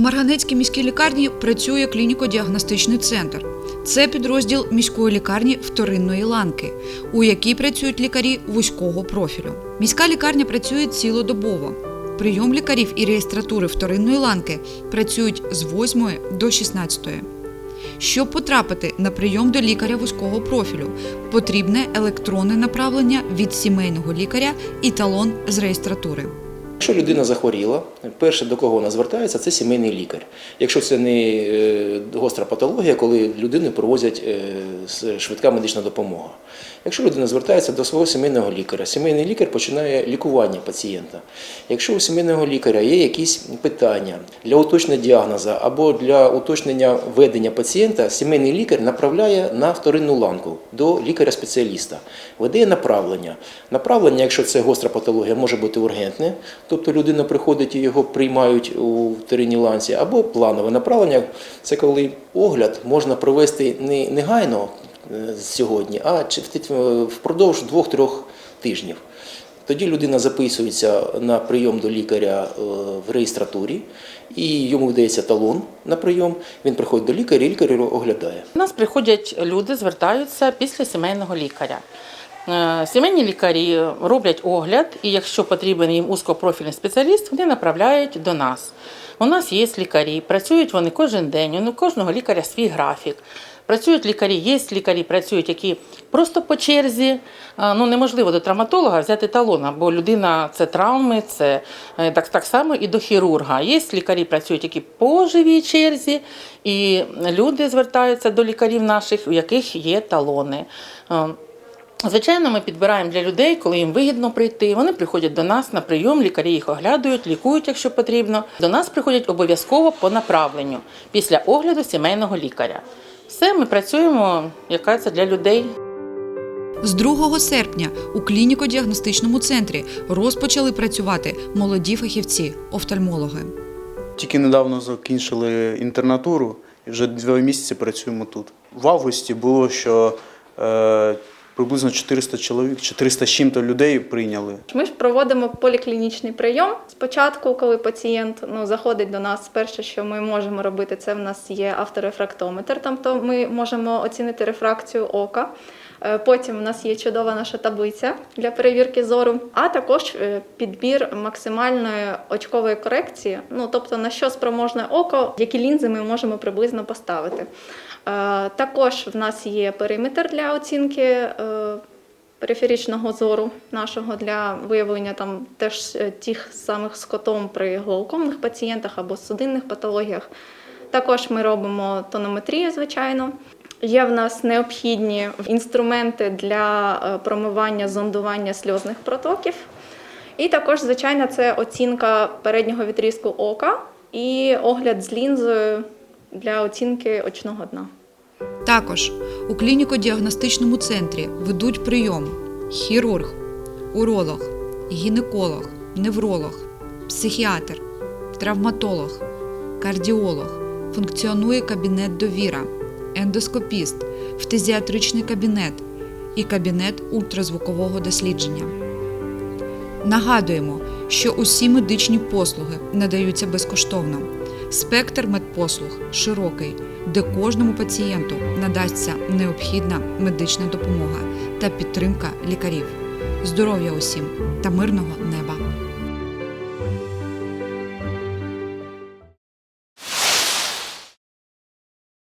Марганецькій міській лікарні працює клініко-діагностичний центр. Це підрозділ міської лікарні вторинної ланки, у якій працюють лікарі вузького профілю. Міська лікарня працює цілодобово. Прийом лікарів і реєстратури вторинної ланки працюють з 8 до 16. Щоб потрапити на прийом до лікаря вузького профілю, потрібне електронне направлення від сімейного лікаря і талон з реєстратури. Якщо людина захворіла, перше до кого вона звертається, це сімейний лікар. Якщо це не е, гостра патологія, коли людину провозять е, швидка медична допомога. Якщо людина звертається до свого сімейного лікаря, сімейний лікар починає лікування пацієнта. Якщо у сімейного лікаря є якісь питання для уточнення діагноза або для уточнення ведення пацієнта, сімейний лікар направляє на вторинну ланку до лікаря-спеціаліста, видає направлення. Направлення, якщо це гостра патологія, може бути ургентне, тобто людина приходить і його приймають у вторинній ланці, або планове направлення це коли огляд можна провести не негайно е, сьогодні, а впродовж двох-трьох тижнів. Тоді людина записується на прийом до лікаря е, в реєстратурі, і йому видається талон на прийом. Він приходить до лікаря, і лікар його оглядає. У нас приходять люди, звертаються після сімейного лікаря. Е, Сімейні лікарі роблять огляд, і якщо потрібен їм узкопрофільний спеціаліст, вони направляють до нас. У нас є лікарі, працюють вони кожен день, у кожного лікаря свій графік. Працюють лікарі, є лікарі, працюють, які просто по черзі. Е, Ну неможливо до травматолога взяти талона, бо людина це травми, це е, так, так само і до хірурга. Є лікарі, працюють, які по живій черзі, і люди звертаються до лікарів наших, у яких є талони. Звичайно, ми підбираємо для людей, коли їм вигідно прийти. Вони приходять до нас на прийом, лікарі їх оглядують, лікують, якщо потрібно. До нас приходять обов'язково по направленню після огляду сімейного лікаря. Все, ми працюємо, яка це для людей. З 2 серпня у клініко-діагностичному центрі розпочали працювати молоді фахівці, офтальмологи. Тільки недавно закінчили інтернатуру і вже два місяці працюємо тут. В августі було, що е, приблизно 400 чоловік, 400 з чим-то людей прийняли. Ми ж проводимо поліклінічний прийом. Спочатку, коли пацієнт ну, заходить до нас, перше, що ми можемо робити, це в нас є авторефрактометр. Тобто ми можемо оцінити рефракцію ока. Е, Потім в нас є чудова наша таблиця для перевірки зору, а також е, підбір максимальної очкової корекції. Ну тобто на що спроможне око, які лінзи ми можемо приблизно поставити. Е, Також в нас є периметр для оцінки периферичного зору нашого для виявлення там теж тих самих скотом при глаукомних пацієнтах або судинних патологіях. Також ми робимо тонометрію, звичайно. Є в нас необхідні інструменти для е, промивання зондування сльозних протоків. І також, звичайно, це оцінка переднього відрізку ока і огляд з лінзою для оцінки очного дна. Також у клініко-діагностичному центрі ведуть прийом хірург, уролог, гінеколог, невролог, психіатр, травматолог, кардіолог, функціонує кабінет довіра, ендоскопіст, фтизіатричний кабінет і кабінет ультразвукового дослідження. Нагадуємо, що усі медичні послуги надаються безкоштовно. Спектр медпослуг широкий, де кожному пацієнту надасться необхідна медична допомога та підтримка лікарів. Здоров'я усім та мирного неба!